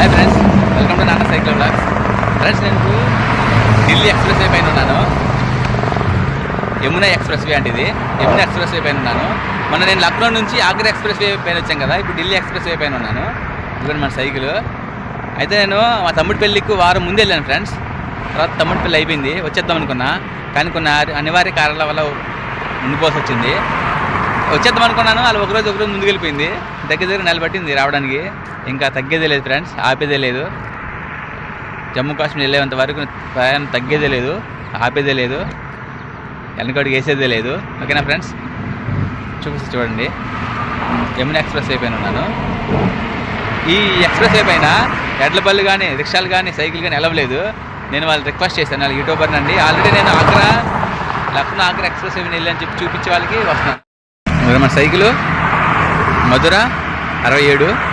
Hi friends welcome to Nanna cycle vlogs friends నేను Delhi express way పైన ఉన్నాను. Yamuna express way అంటే ఇది. యమునా ఎక్స్ప్రెస్ వే పైన ఉన్నాను. మొన్న నేను లక్నో నుంచి ఆగ్రా ఎక్స్ప్రెస్ వే పైన వచ్చాం కదా ఇప్పుడు ఢిల్లీ ఎక్స్ప్రెస్ వే పైన ఉన్నాను. ఇదిగోండి మన సైకిల్. అయితే నేను మా తమ్ముడి పెళ్ళికి వారం ముందు వెళ్ళాను ఫ్రెండ్స్ తర్వాత తమ్ముడి పెళ్ళి అయిపోయింది. వచ్చేద్దాం అనుకున్నా. కానీ కొన్ని అనివార్య కారణాల వల్ల ఉండిపోవాల్సి వచ్చింది. వచ్చేద్దాం అనుకున్నాను. వాళ్ళు ఒకరోజు ఒకరోజు ముందుకు వెళ్ళిపోయింది దగ్గర దగ్గర నెల పట్టింది రావడానికి. ఇంకా తగ్గేదే లేదు ఫ్రెండ్స్. ఆపేదే లేదు. జమ్మూ కాశ్మీర్ వెళ్ళేంత వరకు ప్రయాణం తగ్గేదే లేదు. ఆపేదే లేదు. వెనకడికి వేసేదే లేదు. ఓకేనా ఫ్రెండ్స్? చూపిస్తే చూడండి. యమున ఎక్స్ప్రెస్ అయిపోయిన ఉన్నాను. ఈ ఎక్స్ప్రెస్ వే పైన ఎడ్ల బళ్ళు కానీ రిక్షాలు కానీ సైకిల్ కానీ వెళ్ళలేదు నేను వాళ్ళు రిక్వెస్ట్ చేశాను. వాళ్ళు యూట్యూబర్ అండి. ఆల్రెడీ నేను ఆగ్రా లక్నో ఆగ్రా ఎక్స్ప్రెస్ అవి అని చెప్పి చూపించే వాళ్ళకి వస్తాను మన సైకిల్ మధుర అరవై ఏడు.